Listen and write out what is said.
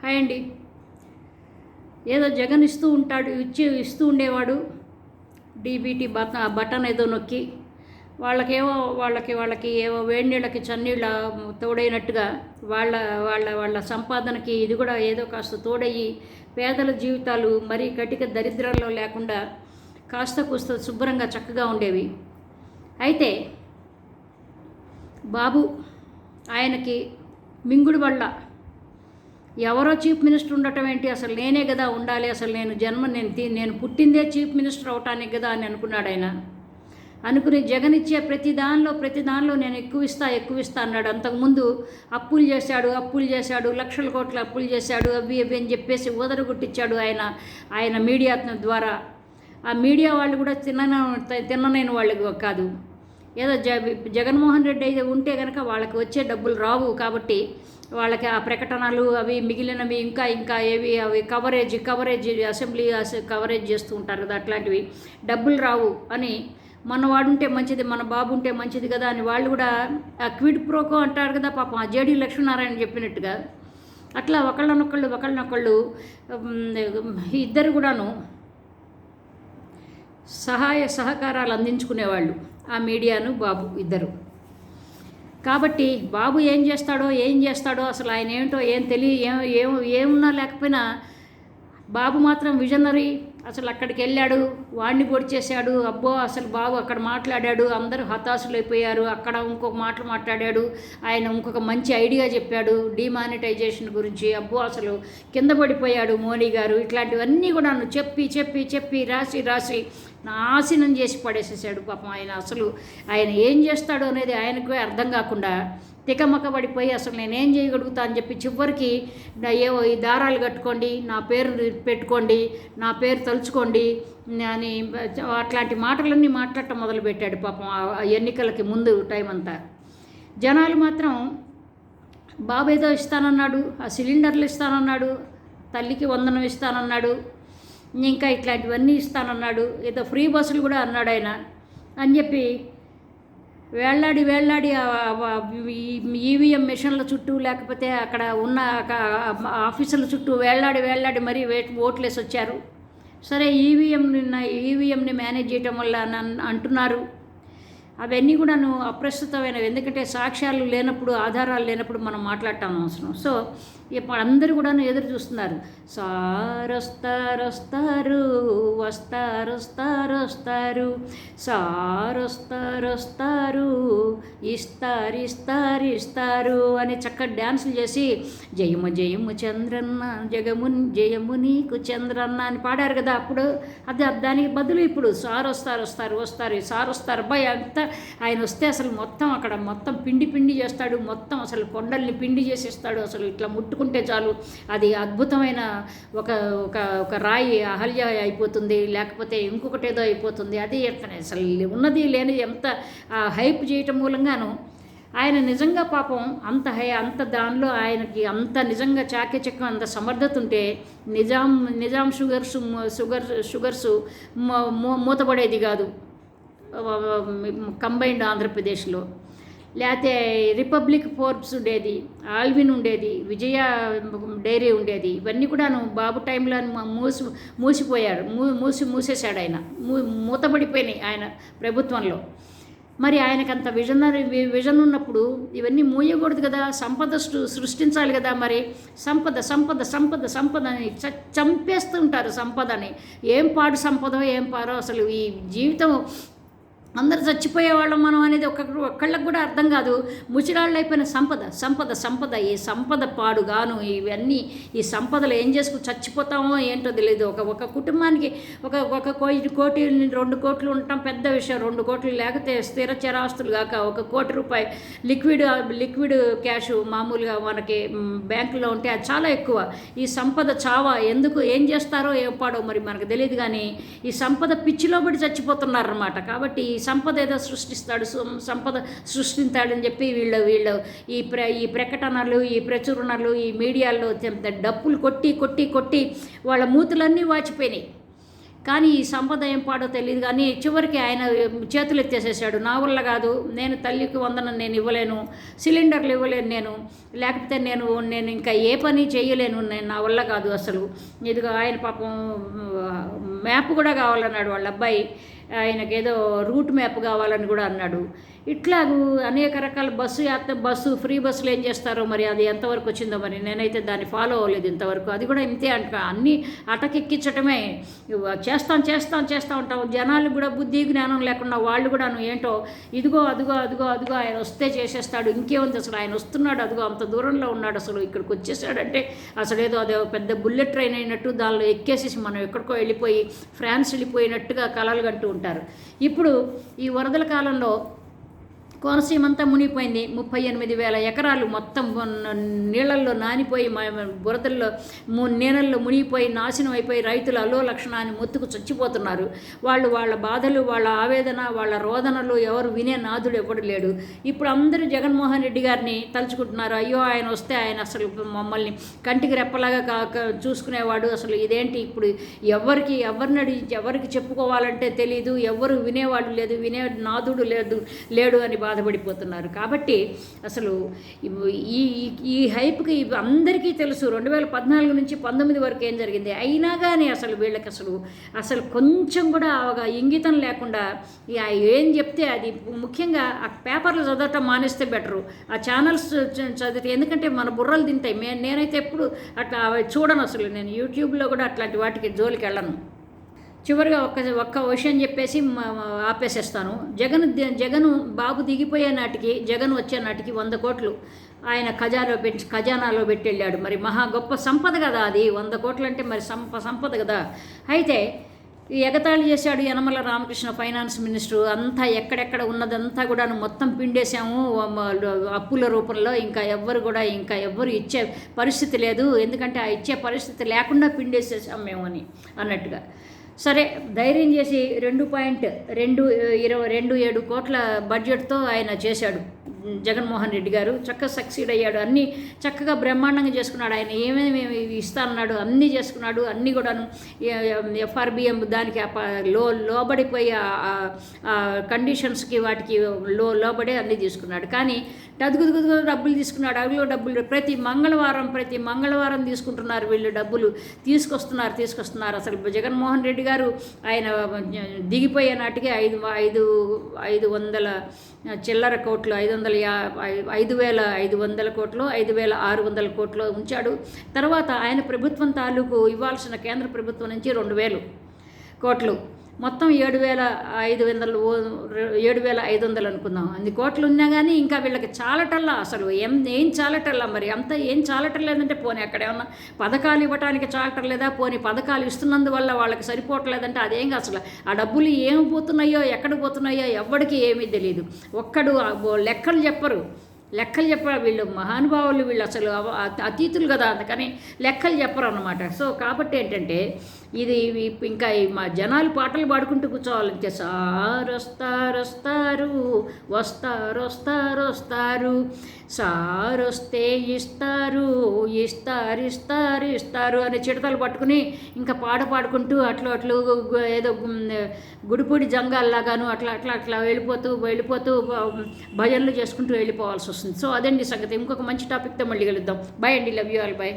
Hi అండి. ఏదో జగన్ ఇస్తూ ఉంటాడు ఇచ్చి ఇస్తూ ఉండేవాడు. డీబీటీ బట బటన్ ఏదో నొక్కి వాళ్ళకేవో వాళ్ళకి వాళ్ళకి ఏవో వేడి నీళ్ళకి చన్నీళ్ళ తోడైనట్టుగా వాళ్ళ వాళ్ళ వాళ్ళ సంపాదనకి ఇది కూడా ఏదో కాస్త తోడయ్యి పేదల జీవితాలు మరీ కటిక దరిద్రంలో లేకుండా కాస్త కూస్త శుభ్రంగా చక్కగా ఉండేవి. అయితే బాబు ఆయనకి మింగుడు వల్ల ఎవరో చీఫ్ మినిస్టర్ ఉండటం ఏంటి? అసలు నేనే కదా ఉండాలి. అసలు నేను జన్మ నేను తీ- నేను పుట్టిందే చీఫ్ మినిస్టర్ అవటానికి కదా అని అనుకున్నాడు ఆయన. అనుకుని జగన్ ఇచ్చే ప్రతి దానిలో ప్రతి దానిలో నేను ఎక్కువ ఇస్తా ఎక్కువ ఇస్తా అన్నాడు. అంతకుముందు అప్పులు చేశాడు అప్పులు చేశాడు లక్షల కోట్ల అప్పులు చేశాడు అవి అవి అని చెప్పేసి ఊదరగొట్టించాడు ఆయన ఆయన మీడియా ద్వారా. ఆ మీడియా వాళ్ళు కూడా తిన్న తిన్ననైన వాళ్ళు కాదు. ఏదో జ జగన్మోహన్ రెడ్డి అయితే ఉంటే కనుక వాళ్ళకి వచ్చే డబ్బులు రావు కాబట్టి వాళ్ళకి ఆ ప్రకటనలు అవి మిగిలినవి ఇంకా ఇంకా ఏవి అవి కవరేజ్ కవరేజ్ అసెంబ్లీ కవరేజ్ చేస్తూ ఉంటారు కదా అట్లాంటివి. డబ్బులు రావు అని మన వాడుంటే మంచిది మన బాబు ఉంటే మంచిది కదా అని వాళ్ళు కూడా ఆ క్విడ్ ప్రోకో అంటారు కదా పాపం ఆ జేడీ లక్ష్మీనారాయణ చెప్పినట్టుగా. అట్లా ఒకళ్ళనొకళ్ళు ఒకళ్ళనొకళ్ళు ఇద్దరు కూడాను సహాయ సహకారాలు అందించుకునేవాళ్ళు ఆ మీడియాను బాబు ఇద్దరు. కాబట్టి బాబు ఏం చేస్తాడో ఏం చేస్తాడో అసలు ఆయన ఏమిటో ఏం తెలియ ఏం ఏం ఏమున్నా లేకపోయినా బాబు మాత్రం విజనరీ అసలు అక్కడికి వెళ్ళాడు వాడిని పొడి చేశాడు అబ్బో అసలు బాబు అక్కడ మాట్లాడాడు అందరూ హతాశులైపోయారు అక్కడ ఇంకొక మాటలు మాట్లాడాడు ఆయన ఇంకొక మంచి ఐడియా చెప్పాడు డిమానిటైజేషన్ గురించి అబ్బో అసలు కింద పడిపోయాడు మోడీ గారు ఇట్లాంటివన్నీ కూడా నన్ను చెప్పి చెప్పి చెప్పి రాసి రాసి నాశనం చేసి పడేసేసాడు పాపం ఆయన. అసలు ఆయన ఏం చేస్తాడు అనేది ఆయనకు అర్థం కాకుండా తికమక పడిపోయి అసలు నేనేం చేయగలుగుతా అని చెప్పి చివరికి ఏవో ఈ దారాలు కట్టుకోండి నా పేరు పెట్టుకోండి నా పేరు తలుచుకోండి అని అట్లాంటి మాటలన్నీ మాట్లాడటం మొదలుపెట్టాడు పాపం ఆ ఎన్నికలకి ముందు టైం అంతా. జనాలు మాత్రం బాబు ఏదో ఇస్తానన్నాడు ఆ సిలిండర్లు ఇస్తానన్నాడు తల్లికి వందనం ఇస్తానన్నాడు ఇంకా ఇట్లాంటివన్నీ ఇస్తానన్నాడు ఏదో ఫ్రీ బస్సులు కూడా అన్నాడు ఆయన అని చెప్పి వేళ్ళాడి వేళ్ళాడి ఈవీఎం మిషన్ల చుట్టూ లేకపోతే అక్కడ ఉన్న ఒక ఆఫీసుల చుట్టూ వేళ్ళాడి వేళ్ళాడి మరీ ఓట్లేసి వచ్చారు సరే ఈవీఎంని ఈవీఎంని మేనేజ్ చేయటం వల్ల నన్ను అంటున్నారు. అవన్నీ కూడాను అప్రస్తుతమైనవి. ఎందుకంటే సాక్ష్యాలు లేనప్పుడు ఆధారాలు లేనప్పుడు మనం మాట్లాడటం అవసరం సో ఇప్పుడు అందరూ కూడా ఎదురు చూస్తున్నారు. సారొస్తారొస్తారు వస్తారొస్తారొస్తారు సారొస్తారొస్తారు ఇస్తారు ఇస్తారు ఇస్తారు అని చక్కగా డ్యాన్సులు చేసి జయము జయము చంద్రన్న జగము జయము నీకు చంద్రన్న అని పాడారు కదా అప్పుడు. అది దానికి బదులు ఇప్పుడు సార్ వస్తారు వస్తారు వస్తారు సార్ వస్తారు అబ్బాయి అంతా ఆయన వస్తే అసలు మొత్తం అక్కడ మొత్తం పిండి పిండి చేస్తాడు మొత్తం అసలు కొండల్ని పిండి చేసేస్తాడు అసలు ఇట్లా ముట్టుకుంటే చాలు. అది అద్భుతమైన ఒక ఒక ఒక రాయి అహల్య అయిపోతుంది. లేకపోతే ఇంకొకటి ఏదో అయిపోతుంది. అది అసలు ఉన్నది లేని ఎంత హైప్ చేయటం మూలంగాను ఆయన నిజంగా పాపం అంత హై అంత దానిలో ఆయనకి అంత నిజంగా చాకచక్యం అంత సమర్థత ఉంటే Nizam Nizam sugars sugar sugars మూ- మూతపడేది కాదు. కంబైన్డ్ ఆంధ్రప్రదేశ్లో. లేకపోతే రిపబ్లిక్ ఫోర్బ్స్ ఉండేది ఆల్విన్ ఉండేది విజయ డైరీ ఉండేది. ఇవన్నీ కూడాను బాబు టైంలో మూసి మూసిపోయారు మూ మూసి మూసేశాడు ఆయన. మూ మూతపడిపోయినాయి ఆయన ప్రభుత్వంలో. మరి ఆయనకు అంత విజన్ విజన్ ఉన్నప్పుడు ఇవన్నీ మూయకూడదు కదా సంపద సృష్టించాలి కదా మరి. సంపద సంపద సంపద సంపద అని చ చంపేస్తుంటారు సంపదని. ఏం పాడు సంపదో ఏం పారో అసలు ఈ జీవితం అందరు చచ్చిపోయేవాళ్ళం మనం అనేది ఒక ఒక్కళ్ళకి కూడా అర్థం కాదు. ముచిరాళ్ళు అయిపోయిన సంపద సంపద సంపద ఈ సంపద పాడుగాను ఇవన్నీ ఈ సంపదలు ఏం చేసుకు చచ్చిపోతామో ఏంటో తెలియదు ఒక ఒక కుటుంబానికి ఒక ఒక కోటి కోటి రెండు కోట్లు ఉండటం పెద్ద విషయం. రెండు కోట్లు లేకపోతే స్థిర చరాస్తులు కాక ఒక కోటి రూపాయి లిక్విడ్ లిక్విడ్ క్యాష్ మామూలుగా మనకి బ్యాంకులో ఉంటే అది చాలా ఎక్కువ. ఈ సంపద చావా? ఎందుకు? ఏం చేస్తారో ఏం పాడో మరి మనకు తెలియదు కానీ ఈ సంపద పిచ్చిలో పడి చచ్చిపోతున్నారన్నమాట. కాబట్టి ఈ సంపద ఏదో సృష్టిస్తాడు సంపద సృష్టిస్తాడని చెప్పి వీళ్ళు వీళ్ళు ఈ ప్ర ఈ ప్రకటనలు ఈ ప్రచురణలు ఈ మీడియాల్లో చెంత డప్పులు కొట్టి కొట్టి కొట్టి వాళ్ళ మూతులన్నీ వాచిపోయినాయి. కానీ ఈ సంపద ఏం పాడో తెలియదు కానీ చివరికి ఆయన చేతులు ఎత్తేసేసాడు. నా వల్ల కాదు నేను తల్లికి వందనం నేను ఇవ్వలేను సిలిండర్లు ఇవ్వలేను నేను లేకపోతే నేను నేను ఇంకా ఏ పని చేయలేను నేను నా వల్ల కాదు అసలు. ఇదిగో ఆయన పాపం మ్యాప్ కూడా కావాలన్నాడు వాళ్ళ అబ్బాయి. ఆయనకేదో రూట్ మ్యాప్ కావాలని కూడా అన్నాడు. ఇట్లాగూ అనేక రకాల బస్సు యాత్ర బస్సు ఫ్రీ బస్సులు ఏం చేస్తారో మరి అది ఎంతవరకు వచ్చిందో మరి నేనైతే దాన్ని ఫాలో అవ్వలేదు ఇంతవరకు. అది కూడా ఇంతే అంట అన్నీ అటకెక్కించటమే. చేస్తాం చేస్తాం చేస్తూ ఉంటాం జనాలు కూడా బుద్ధి జ్ఞానం లేకుండా వాళ్ళు కూడాను ఏంటో ఇదిగో అదిగో అదిగో అదిగో ఆయన వస్తే చేసేస్తాడు. ఇంకేముంది అసలు. ఆయన వస్తున్నాడు అదిగో అంత దూరంలో ఉన్నాడు అసలు. ఇక్కడికి వచ్చేసాడంటే అసలు ఏదో అదే పెద్ద బుల్లెట్ ట్రైన్ అయినట్టు దానిలో ఎక్కేసేసి మనం ఎక్కడికో వెళ్ళిపోయి ఫ్రాన్స్ వెళ్ళిపోయినట్టుగా కలలు కంటూ ఉంటారు. ఇప్పుడు ఈ వరదల కాలంలో కోనసీమంతా మునిగిపోయింది. ముప్పై ఎనిమిది వేల ఎకరాలు మొత్తం నీళ్ళల్లో నానిపోయి బురదల్లో నీళ్ళల్లో మునిగిపోయి నాశనం అయిపోయి రైతులు అలో లక్షణాన్ని మొత్తుకు చచ్చిపోతున్నారు. వాళ్ళు వాళ్ళ బాధలు వాళ్ళ ఆవేదన వాళ్ళ రోదనలు ఎవరు వినే నాదుడు ఎవడు లేడు. ఇప్పుడు అందరూ జగన్మోహన్ రెడ్డి గారిని తలుచుకుంటున్నారు. అయ్యో ఆయన వస్తే ఆయన అసలు మమ్మల్ని కంటికి రెప్పలాగా కాక చూసుకునేవాడు అసలు ఇదేంటి ఇప్పుడు? ఎవరికి ఎవరిని అడిగి ఎవరికి చెప్పుకోవాలంటే తెలియదు ఎవరు వినేవాడు లేదు వినే నాదుడు లేదు లేడు అని బాధపడిపోతున్నారు. కాబట్టి అసలు ఈ ఈ- హైప్కి ఇవి అందరికీ తెలుసు రెండు వేల పద్నాలుగు నుంచి పంతొమ్మిది వరకు ఏం జరిగింది. అయినా కానీ అసలు వీళ్ళకి అసలు అసలు కొంచెం కూడా ఒక ఇంగితం లేకుండా ఏం చెప్తే అది ముఖ్యంగా ఆ పేపర్లు చదవటం మానేస్తే బెటరు. ఆ ఛానల్స్ చదివితే ఎందుకంటే మన బుర్రలు తింటాయి. మే నేనైతే ఎప్పుడు అట్లా చూడను అసలు. నేను యూట్యూబ్లో కూడా అట్లాంటి వాటికి జోలికి వెళ్ళను చివరిగా ఒక్క ఒక్క విషయం చెప్పేసి ఆపేసేస్తాను. జగన్ జగను జగన్ బాబు దిగిపోయే నాటికి జగన్ వచ్చే నాటికి వంద కోట్లు ఆయన ఖజాలో పెట్టి ఖజానాలో పెట్టి వెళ్ళాడు మరి మహా గొప్ప సంపద కదా అది. వంద కోట్లు అంటే మరి సంప సంపద కదా. అయితే ఎగతాళి చేశాడు యనమల రామకృష్ణ ఫైనాన్స్ మినిస్టర్. అంతా ఎక్కడెక్కడ ఉన్నదంతా కూడా మొత్తం పిండేశాము. అప్పుల రూపంలో ఇంకా ఎవ్వరు కూడా ఇంకా ఎవ్వరు ఇచ్చే పరిస్థితి లేదు. ఎందుకంటే ఆ ఇచ్చే పరిస్థితి లేకుండా పిండేసేసాం మేము అని అన్నట్టుగా. సరే ధైర్యం చేసి రెండు పాయింట్ రెండు ఇరవై రెండు ఏడు కోట్ల బడ్జెట్తో ఆయన చేశాడు. జగన్మోహన్ రెడ్డి గారు చక్కగా సక్సీడ్ అయ్యాడు. అన్నీ చక్కగా బ్రహ్మాండంగా చేసుకున్నాడు. ఆయన ఏమేమి ఇస్తానన్నాడు అన్నీ చేసుకున్నాడు. అన్నీ కూడాను ఎఫ్ఆర్బిఎం దానికి లో లోబడిపోయి కండిషన్స్కి వాటికి లో లోబడి అన్నీ తీసుకున్నాడు కానీ డదుగుదుగుదుగు డబ్బులు తీసుకున్నాడు అవిలో డబ్బులు ప్రతి మంగళవారం ప్రతి మంగళవారం తీసుకుంటున్నారు వీళ్ళు డబ్బులు తీసుకొస్తున్నారు తీసుకొస్తున్నారు అసలు జగన్మోహన్ రెడ్డి గారు ఆయన దిగిపోయే నాటికి ఐదు ఐదు ఐదు వందల చిల్లర కోట్లు ఐదు వందల యా ఐ- ఐదు వేల ఐదు వందల కోట్లు ఐదు వేల ఆరు వందల కోట్లు ఉంచాడు. తర్వాత ఆయన ప్రభుత్వం తాలూకు ఇవ్వాల్సిన కేంద్ర ప్రభుత్వం నుంచి రెండు వేలు కోట్లు. మొత్తం ఏడు వేల ఐదు వందలు ఏడు వేల ఐదు వందలు అనుకుందాం. అన్ని కోట్లు ఉన్నా కానీ ఇంకా వీళ్ళకి చాలటల్లా అసలు. ఏం ఏం చాలటల్లా మరి? అంత ఏం చాలటలేదంటే పోనీ అక్కడ ఏమన్నా పథకాలు ఇవ్వడానికి చాలటలేదా పోనీ పథకాలు ఇస్తున్నందువల్ల వాళ్ళకి సరిపోవట్లేదంటే అదేం అసలు. ఆ డబ్బులు ఏమి పోతున్నాయో ఎక్కడ పోతున్నాయో ఎవ్వడికి ఏమీ తెలియదు ఒక్కడు లెక్కలు చెప్పరు. లెక్కలు చెప్పరు వీళ్ళు మహానుభావులు వీళ్ళు అసలు అతీతులు కదా అందుకని లెక్కలు చెప్పరు అనమాట సో కాబట్టి ఏంటంటే ఇది ఇంకా మా జనాలు పాటలు పాడుకుంటూ కూర్చోవాలంటే సార్ వస్తారు వస్తారు వస్తారు వస్తారు వస్తారు వస్తే ఇస్తారు ఇస్తారు ఇస్తారు ఇస్తారు అని చిడతలు పట్టుకుని ఇంకా పాట పాడుకుంటూ అట్లు అట్లు ఏదో గుడిపూడి జంగాల్లాగాను అట్లా అట్లా అట్లా వెళ్ళిపోతూ వెళ్ళిపోతూ భజనలు చేసుకుంటూ వెళ్ళిపోవాల్సి వస్తుంది. సో అదండి సంగతి. ఇంకొక మంచి టాపిక్తో మళ్ళీ కలుద్దాం. బాయ్ అండి. Love you all. బాయ్.